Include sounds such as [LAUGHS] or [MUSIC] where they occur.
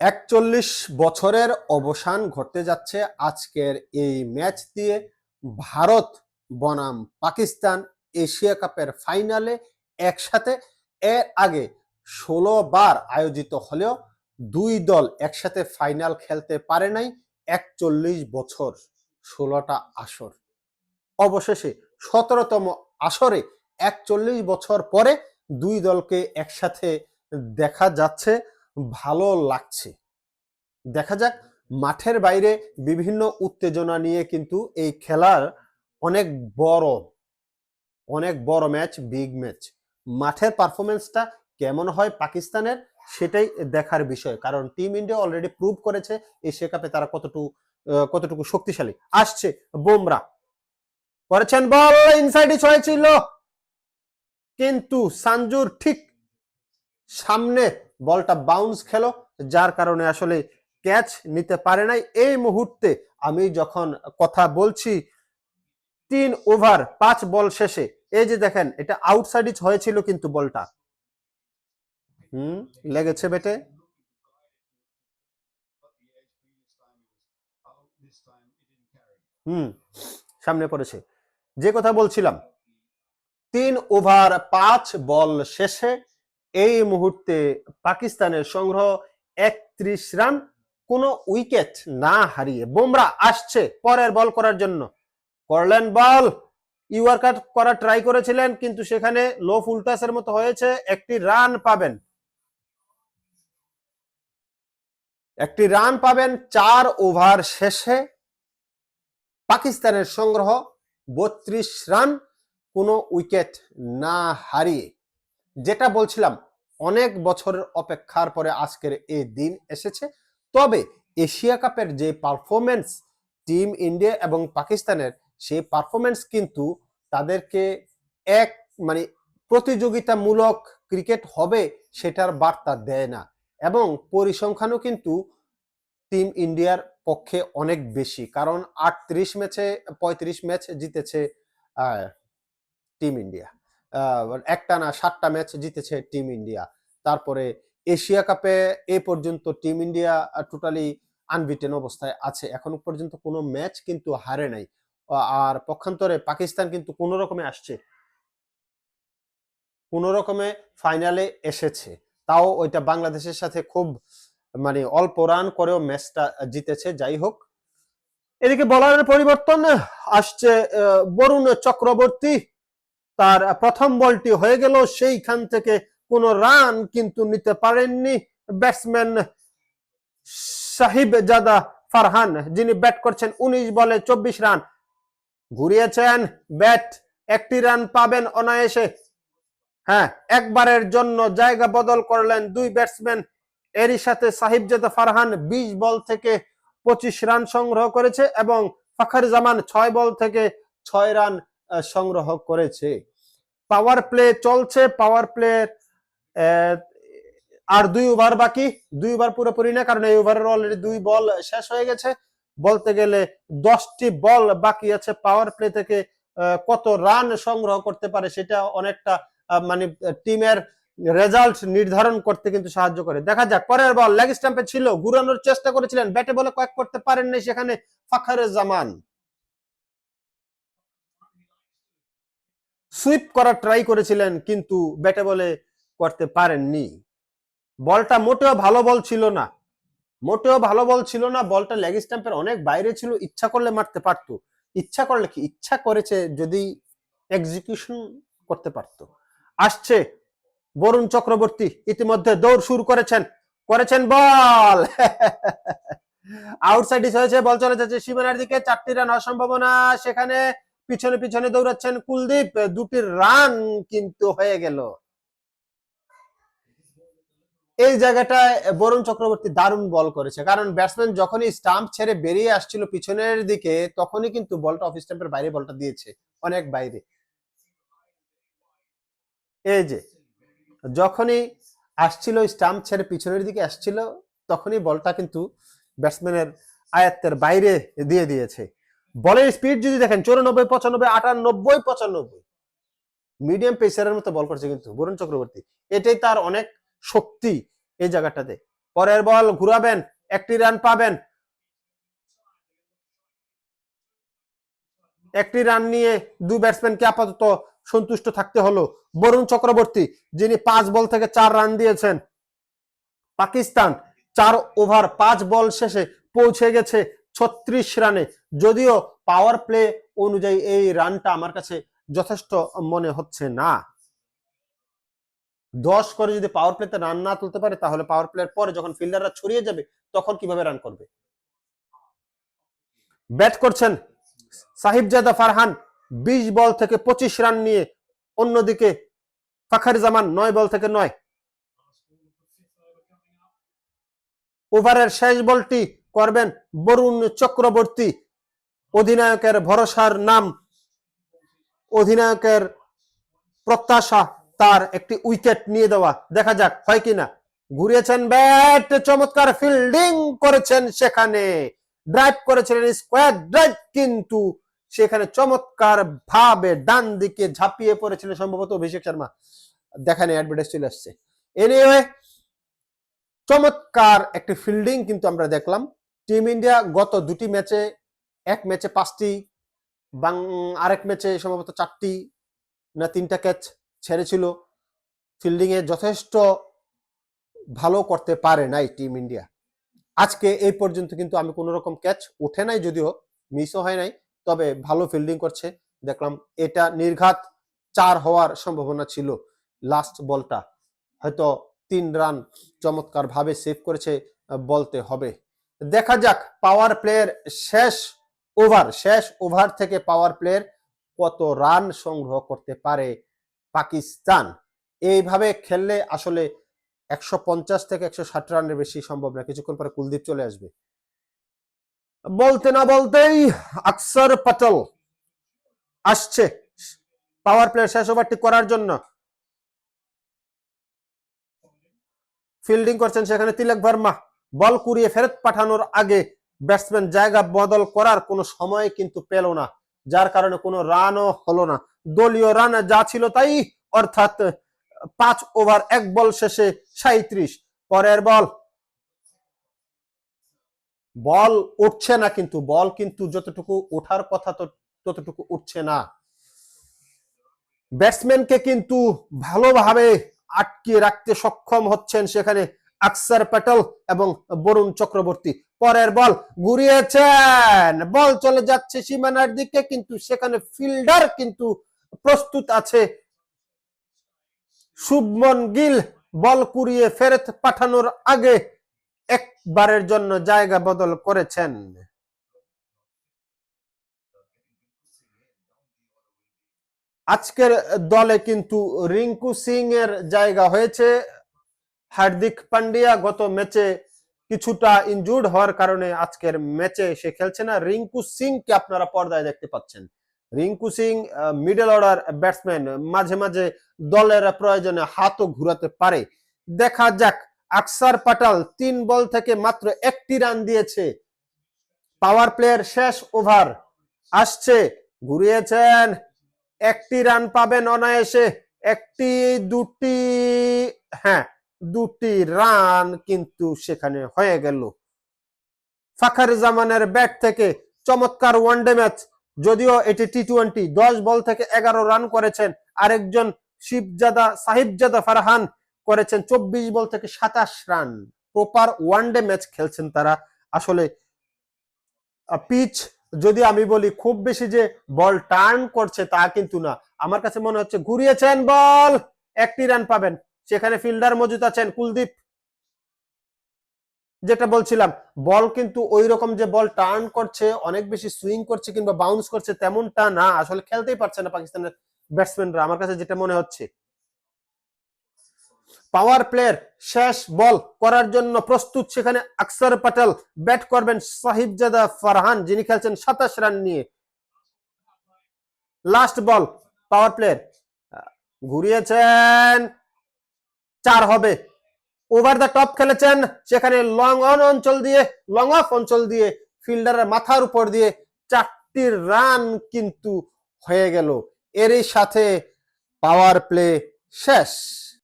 একচল্লিশ বছরের অবসান ঘটতে যাচ্ছে আজকের এই ম্যাচ দিয়ে। ভারত, বনাম, পাকিস্তান এশিয়া কাপের ফাইনালে একসাথে, এর আগে ষোলো বার আয়োজিত হলেও দুই দল একসাথে ফাইনাল খেলতে পারে নাই একচল্লিশ বছর, ষোলোটা আসর। অবশেষে সতেরোতম আসরে একচল্লিশ বছর পরে দুই দলকে একসাথে দেখা যাচ্ছে ভালো লাগছে। দেখা যাক, মাঠের বাইরে বিভিন্ন উত্তেজনা নিয়ে কিন্তু এই খেলার অনেক বড় অনেক বড় ম্যাচ, বিগ ম্যাচ। মাঠের পারফরমেন্সটা কেমন হয় পাকিস্তানের, সেটাই দেখার বিষয়। কারণ টিম ইন্ডিয়া অলরেডি প্রুভ করেছে এশিয়া কাপে তারা কতটুকু কতটুকু শক্তিশালী। আসছে বোমরা। করেছেন বল ইনসাইডে ছয় ছিল। কিন্তু সানজুর ঠিক সামনে বলটা বাউন্স খেলো, যার কারণে আসলে ক্যাচ নিতে পারে নাই। এই মুহূর্তে আমি যখন কথা বলছি, তিন ওভার পাঁচ বল শেষে, এই যে দেখেন, এটা আউটসাইড হয়েছিল কিন্তু বলটা। হুম, লেগেছে বেটে। হুম, সামনে পড়েছে। যে কথা বলছিলাম, তিন ওভার পাঁচ বল শেষে এই মুহূর্তে পাকিস্তানের সংগ্রহ একত্রিশ রান, কোনো উইকেট না হারিয়ে বুমরা আসছে পরের বল করার জন্য। করলেন বল, ইউআর কাট করা ট্রাই করেছিলেন, কিন্তু সেখানে লো ফুলটাসের মতো হয়েছে, একটি রান পাবেন। একটি রান পাবেন চার ওভার শেষে। পাকিস্তানের সংগ্রহ বত্রিশ রান, কোনো উইকেট না হারিয়ে যেটা বলছিলাম, অনেক বছরের অপেক্ষার পরে আজকের এই দিন এসেছে। তবে এশিয়া কাপের যে পারফরমেন্স টিম ইন্ডিয়া এবং পাকিস্তানের, সেই পারফরমেন্স কিন্তু তাদেরকে এক মানে প্রতিযোগিতামূলক ক্রিকেট হবে সেটার বার্তা দেয় না। এবং পরিসংখ্যানও কিন্তু টিম ইন্ডিয়ার পক্ষে অনেক বেশি। কারণ আটত্রিশ ম্যাচে, পঁয়ত্রিশ ম্যাচ জিতেছে টিম ইন্ডিয়া একটানা সাতটা ম্যাচ জিতেছে টিম ইন্ডিয়া। তারপরে এশিয়া কাপে এ পর্যন্ত টিম ইন্ডিয়া টোটালি আনবিটেন অবস্থায় আছে। এখনও পর্যন্ত কোনো ম্যাচ কিন্তু হারে নাই। আর পক্ষান্তরে পাকিস্তান কিন্তু কোনো রকমে আসছে, কোনো রকমে ফাইনালে এসেছে। তাও ওইটা বাংলাদেশের সাথে খুব মানে অল্প রান করেও ম্যাচটা জিতেছে। যাই হোক, এদিকে বলারের পরিবর্তন, আসছে বরুণ চক্রবর্তী। তার প্রথম বলটি হয়ে গেল, সেইখান থেকে কোনো রান কিন্তু নিতে পারেননি ব্যাটসম্যান সাহিব জাদা ফারহান। যিনি ব্যাট করছেন উনিশ বলে চব্বিশ রান। ঘুরিয়েছেন ব্যাট, একটি রান পাবেন অনায়াসে। হ্যাঁ একবারের জন্য জায়গা বদল করলেন দুই ব্যাটসম্যান। এরই সাথে সাহিবজাদা ফারহান বিশ বল থেকে পঁচিশ রান সংগ্রহ করেছে এবং ফাখার জামান ছয় বল থেকে ছয় রান সংগ্রহ করেছে। পাওয়ার প্লে চলছে পাওয়ার প্লে আর দুই ওভার বাকি। দুই ওভার পুরোপুরি না, কারণ এই ওভারের অলরেডি দুই বল শেষ হয়ে গেছে। বলতে গেলে দশটি বল বাকি আছে। পাওয়ার প্লে থেকে কত রান সংগ্রহ করতে পারে সেটা অনেকটা মানে টিমের রেজাল্ট নির্ধারণ করতে কিন্তু সাহায্য করে। দেখা যাক, পরের বল লেগ স্ট্যাম্পে ছিল, ঘুরানোর চেষ্টা করেছিলেন, ব্যাটে বলে কয়েক করতে পারেননি সেখানে ফাখারে জামান। সুইপ করার ট্রাই করেছিলেন, কিন্তু ব্যাটে বলে করতে পারেননি। বলটা মোটেও ভালো বল ছিল না। মোটেও ভালো বল ছিল না, বলটা লেগ স্ট্যাম্পের অনেক বাইরে ছিল, ইচ্ছা করলে মারতে পারতো। ইচ্ছা করলে কি? ইচ্ছা করেছে যদি এক্সিকিউশন করতে পারতো। আসছে বরুণ চক্রবর্তী, ইতিমধ্যে দৌড় শুরু করেছেন। করেছেন বল! [LAUGHS] আউটসাইড হয়েছে বল চলে যাচ্ছে সীমানার দিকে, চারটি রান হওয়ার সম্ভাবনা সেখানে পিছনে পিছনে দৌড়াচ্ছেন কুলদীপ দুটি রান কিন্তু হয়ে গেল। এই জায়গাটায় বরুণ চক্রবর্তী দারুণ বল করেছে, কারণ ব্যাটসম্যান যখনই স্টাম্প ছেড়ে বেরিয়ে আসছিল পিছনের দিকে, তখনই কিন্তু বলটা অফ স্টাম্পের বাইরে বলটা দিয়েছে, অনেক বাইরে। এই যে, যখনই আসছিল স্টাম্প ছেড়ে পিছনের দিকে আসছিল, তখনই বলটা কিন্তু ব্যাটসম্যানের আয়ত্তের বাইরে দিয়ে দিয়েছে। বলের স্পিড যদি দেখেন, চৌরানব্বই, পঁচানব্বই, আটানব্বই, পঁচানব্বই। মিডিয়াম পেসারের মতো বল করছে কিন্তু বরুণ চক্রবর্তী। এটাই তার অনেক শক্তি এই জায়গাটাতে। পরের বল ঘুরাবেন, একটি রান পাবেন। একটি রান নিয়ে দুই ব্যাটসম্যানকে আপাতত সন্তুষ্ট থাকতে হলো। বরুণ চক্রবর্তী, যিনি পাঁচ বল থেকে চার রান দিয়েছেন, পাকিস্তান, চার ওভার পাঁচ বল শেষে পৌঁছে গেছে ছত্রিশ রানে। যদিও পাওয়ার প্লে অনুযায়ী এই রানটা আমার কাছে যথেষ্ট মনে হচ্ছে না। দশ করে যদি পাওয়ার প্লেতে রান না তুলতে পারে, তাহলে পাওয়ার প্লের পরে যখন ফিল্ডাররা ছড়িয়ে যাবে, তখন কীভাবে রান করবে? ব্যাট করছেন সাহিবজাদা ফারহান, বিশ বল থেকে পঁচিশ রান নিয়ে। অন্যদিকে ফাখার জামান নয় বল থেকে নয়। ওভারের শেষ বলটি করবেন। বরুণ চক্রবর্তী, অধিনায়কের ভরসার নাম, অধিনায়কের প্রত্যাশা তার একটি উইকেট নিয়ে দেওয়া। দেখা যাক, হয় কিনা। ঘুরিয়েছেন ব্যাট, চমৎকার ফিল্ডিং করেছেন সেখানে। ড্রাইভ করেছিলেন স্কোয়ার ড্রাইভ, কিন্তু সেখানে চমৎকার ভাবে ডান দিকে ঝাঁপিয়ে পড়েছিলেন সম্ভবত অভিষেক শর্মা। দেখানে অ্যাডভার্টাইজ চলে আসছে। এনিওয়ে চমৎকার একটি ফিল্ডিং কিন্তু আমরা দেখলাম। টিম ইন্ডিয়া গত দুটি ম্যাচে এক ম্যাচে পাঁচটি, বাং, আরেক ম্যাচে সম্ভবত চারটি, না তিনটা ক্যাচ ছেড়েছিল। ফিল্ডিংয়ে যথেষ্ট ভালো করতে পারে নাই টিম ইন্ডিয়া আজকে এই পর্যন্ত কিন্তু আমি কোনো রকম ক্যাচ ওঠে নাই যদিও মিসও হয় নাই, তবে ভালো ফিল্ডিং করছে। দেখলাম এটা নির্ঘাত চার হওয়ার সম্ভাবনা ছিল লাস্ট বলটা হয়তো তিন রান চমৎকার ভাবে সেভ করেছে, বলতে হবে। দেখা যাক পাওয়ার প্লেয়ার শেষ ওভার শেষ ওভার থেকে পাওয়ার প্লেয়ার কত রান সংগ্রহ করতে পারে পাকিস্তান? এইভাবে খেললে আসলে একশো পঞ্চাশ থেকে একশো ষাট রানের বেশি সম্ভব না, কিছুক্ষণ পরে কুলদীপ চলে আসবে। বলতে না বলতেই আকসার পটল আসছে পাওয়ার প্লেয়ার শেষ ওভারটি করার জন্য। ফিল্ডিং করছেন সেখানে তিলক ভার্মা। বল কুড়িয়ে ফেরত পাঠানোর আগে ব্যাটসম্যান জায়গা বদল করার কোনো সময় কিন্তু পেল না। যার কারণে কোনো রানও হলো না। দলীয় রান যা ছিল তাই, অর্থাৎ পাঁচ ওভার এক বল শেষে সাঁত্রিশ পরের বল। বল উঠছে না কিন্তু, বল কিন্তু যতটুকু ওঠার কথা তো ততটুকু উঠছে না। ব্যাটসম্যানকে কিন্তু ভালোভাবে আটকে রাখতে সক্ষম হচ্ছেন সেখানে আকসার প্যাটেল এবং বরুণ চক্রবর্তী। পরের বল ঘুরিয়েছেন। বল চলে যাচ্ছে সীমানার দিকে, কিন্তু সেখানে ফিল্ডার কিন্তু প্রস্তুত আছে শুভমন গিল। বল কুড়িয়ে ফেরত পাঠানোর আগে একবারের জন্য জায়গা বদল করেছেন। আজকের দলে কিন্তু রিঙ্কু সিং এর জায়গা হয়েছে। হার্দিক পান্ডিয়া গত ম্যাচে কিছুটা ইনজুর্ড হওয়ার কারণে আজকের ম্যাচে সে খেলছে না। রিঙ্কু সিং কে আপনারা পর্দায় দেখতে পাচ্ছেন। Rinku Singh middle order batsman মাঝে মাঝে দলের প্রয়োজনে হাতও ঘুরাতে পারে। দেখা যাক, আকসার পাটাল তিন বল থেকে মাত্র একটি রান দিয়েছে। পাওয়ার প্লেয়ার শেষ ওভার আসছে। ঘুরিয়েছেন, একটি রান পাবেন অনায়াসে। একটি, দুটি হ্যাঁ দুটি রান কিন্তু সেখানে হয়ে গেল। ফাখার জামানের ব্যাট থেকে চমৎকার ওয়ানডে ম্যাচ যদিও এটি টি টোয়েন্টি দশ বল থেকে এগারো রান করেছেন। আরেকজন শিবজাদা, সাহিবজাদা ফারহান করেছেন চব্বিশ বল থেকে সাতাশ রান। প্রপার ওয়ানডে ম্যাচ খেলছেন তারা। আসলে পিচ যদি আমি বলি খুব বেশি যে বল টার্ন করছে তা কিন্তু না। আমার কাছে মনে হচ্ছে ঘুরিয়েছেন বল, একটি রান পাবেন। সেখানে ফিল্ডার মজুদ আছেন কুলদীপ। যেটা বলছিলাম, বল কিন্তু ওই রকম যে বল টার্ন করছে, অনেক বেশি সুইং করছে কিংবা বাউন্স করছে তেমনটা না, আসলে খেলতেই পারছে না পাকিস্তানের ব্যাটসম্যানরা আমার কাছে যেটা মনে হচ্ছে। পাওয়ার প্লেয়ার শেষ বল করার জন্য প্রস্তুত সেখানে আকসর প্যাটেল ব্যাট করবেন সাহিবজাদা ফারহান, যিনি খেলছেন সাতাশ রান নিয়ে। লাস্ট বল পাওয়ার প্লেয়ার ঘুরিয়েছেন। চার হবে। ওভার দ্য টপ খেলেছেন, সেখানে লং অন অঞ্চল দিয়ে লং অফ অঞ্চল দিয়ে ফিল্ডারের মাথার উপর দিয়ে চারটি রান কিন্তু হয়ে গেল। এরই সাথে পাওয়ার প্লে শেষ।